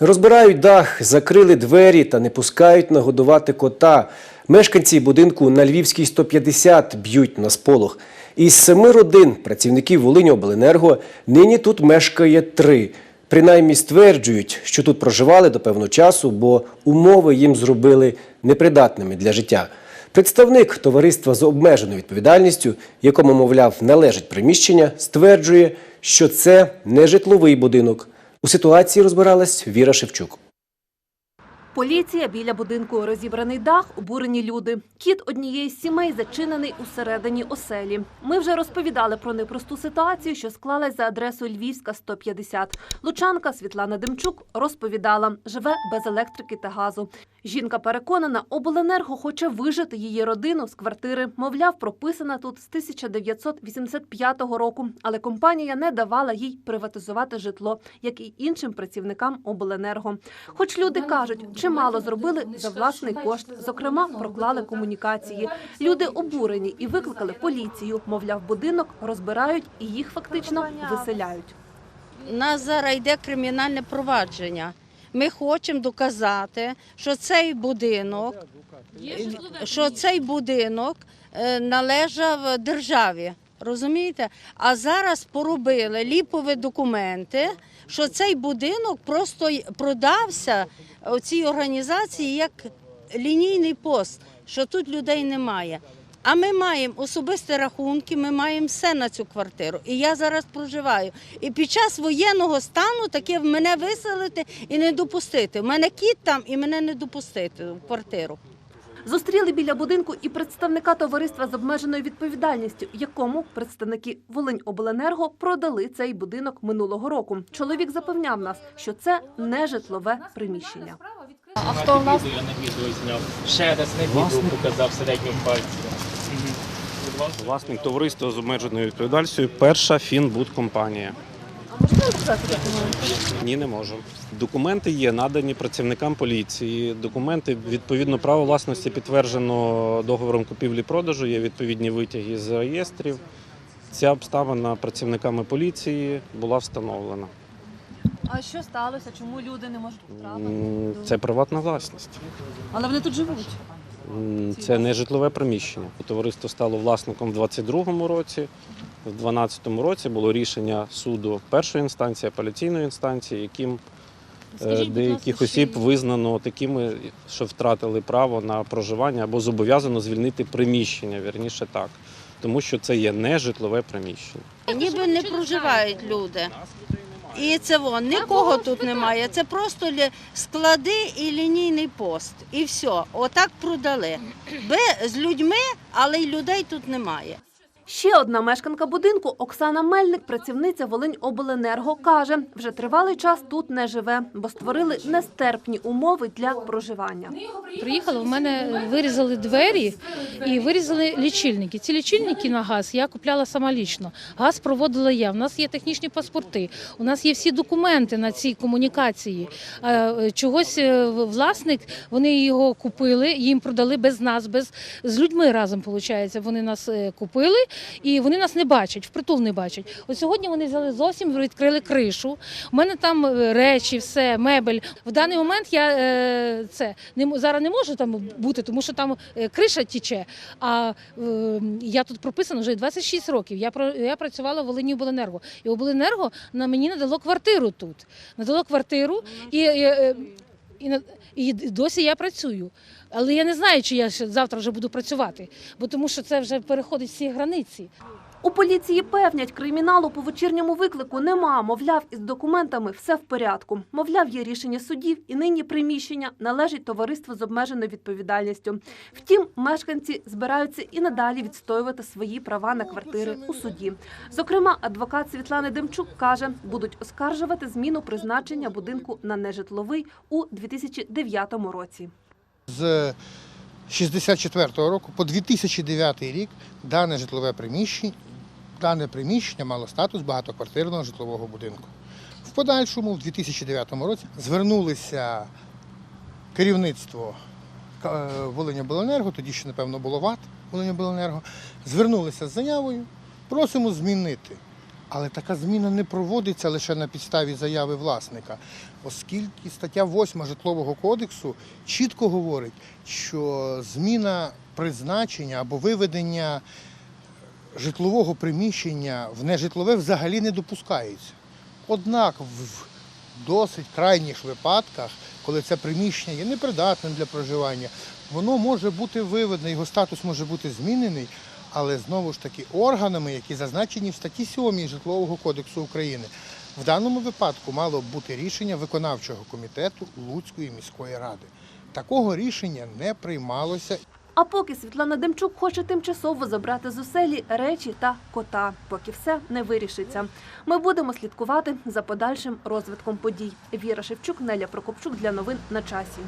Розбирають дах, закрили двері та не пускають нагодувати кота. Мешканці будинку на Львівській 150 б'ють на сполох. Із семи родин працівників Волиньобленерго нині тут мешкає три. Принаймні стверджують, що тут проживали до певного часу, бо умови їм зробили непридатними для життя. Представник товариства з обмеженою відповідальністю, якому, мовляв, належить приміщення, стверджує, що це не житловий будинок. У ситуації розбиралась Віра Шевчук. Поліція біля будинку розібраний дах, обурені люди. Кіт однієї з сімей зачинений усередині оселі. Ми вже розповідали про непросту ситуацію, що склалась за адресою Львівська 150. Лучанка Світлана Демчук розповідала, живе без електрики та газу. Жінка переконана, обленерго хоче вижити її родину з квартири. Мовляв, прописана тут з 1985 року, але компанія не давала їй приватизувати житло, як і іншим працівникам обленерго. Хоч люди кажуть, чимало зробили за власний кошт. Зокрема, проклали комунікації. Люди обурені і викликали поліцію. Мовляв, будинок розбирають і їх фактично виселяють. У нас зараз йде кримінальне провадження. Ми хочемо доказати, що цей будинок, що цей будинок е, належав державі. Розумієте? А зараз поробили ліпові документи, що цей будинок просто продався цій організації як лінійний пост, що тут людей немає. А ми маємо особисті рахунки, ми маємо все на цю квартиру. І я зараз проживаю. І під час воєнного стану таке мене виселити і не допустити. У мене кіт там і мене не допустити в квартиру. Зустріли біля будинку і представника товариства з обмеженою відповідальністю, якому представники Волиньобленерго продали цей будинок минулого року. Чоловік запевняв нас, що це не житлове приміщення. А хто у нас? Я на відео зняв. Ще раз на відео показав середню пальці. Власник товариства з обмеженою відповідальністю перша фінбудкомпанія. Ні, не можу. Документи є надані працівникам поліції. Документи відповідно право власності підтверджено договором купівлі-продажу. Є відповідні витяги з реєстрів. Ця обставина працівниками поліції була встановлена. А що сталося? Чому люди не можуть М, Це приватна власність. Але вони тут живуть. Це не житлове приміщення. Товариство стало власником в 2022 році. В 2012 році було рішення суду першої інстанції, апеляційної інстанції, яким е, деяких осіб визнано такими, що втратили право на проживання або зобов'язано звільнити приміщення, вірніше так, тому що це є не житлове приміщення. Ніби не проживають люди. І це вон, нікого тут немає. Це просто лі- склади і лінійний пост. І все. Отак продали. Би з людьми, але й людей тут немає. Ще одна мешканка будинку Оксана Мельник, працівниця Волиньобленерго, каже, вже тривалий час тут не живе, бо створили нестерпні умови для проживання. Приїхала, в мене вирізали двері і вирізали лічильники. Ці лічильники на газ я купляла сама лічно. Газ проводила я. У нас є технічні паспорти, у нас є всі документи на ці комунікації. Е, Чогось е, власник, вони його купили, їм продали без нас, без з людьми разом. Виходить. Вони нас е, купили і вони нас не бачать, впритул не бачать. От сьогодні вони взяли зовсім відкрили кришу. У мене там е, речі, все, мебель. В даний момент я е, це не зараз не можу там бути, тому що там е, криша тіче. А е, я тут прописана вже 26 років. Я я працювала в Волині обленерго. І обленерго на мені надало квартиру тут. Надало квартиру і. і, е, і, на- і досі я працюю. Але я не знаю, чи я ще завтра вже буду працювати, бо тому що це вже переходить всі границі. У поліції певнять, криміналу по вечірньому виклику нема. Мовляв, із документами все в порядку. Мовляв, є рішення судів, і нині приміщення належить товариству з обмеженою відповідальністю. Втім, мешканці збираються і надалі відстоювати свої права на квартири у суді. Зокрема, адвокат Світлани Демчук каже, будуть оскаржувати зміну призначення будинку на нежитловий у 2009 році. З 64-го року по 2009 рік дане житлове приміщення, дане приміщення мало статус багатоквартирного житлового будинку. В подальшому, в 2009 році, звернулися керівництво е, Волиньобленерго, тоді ще, напевно, було ВАТ Волиньобленерго, звернулися з заявою, просимо змінити Але така зміна не проводиться лише на підставі заяви власника, оскільки стаття 8 житлового кодексу чітко говорить, що зміна призначення або виведення житлового приміщення в нежитлове взагалі не допускається. Однак в досить крайніх випадках, коли це приміщення є непридатним для проживання, воно може бути виведене, його статус може бути змінений, але знову ж таки органами, які зазначені в статті 7 Житлового кодексу України. В даному випадку мало б бути рішення виконавчого комітету Луцької міської ради. Такого рішення не приймалося А поки Світлана Демчук хоче тимчасово забрати з оселі речі та кота, поки все не вирішиться. Ми будемо слідкувати за подальшим розвитком подій. Віра Шевчук, Неля Прокопчук для новин на часі.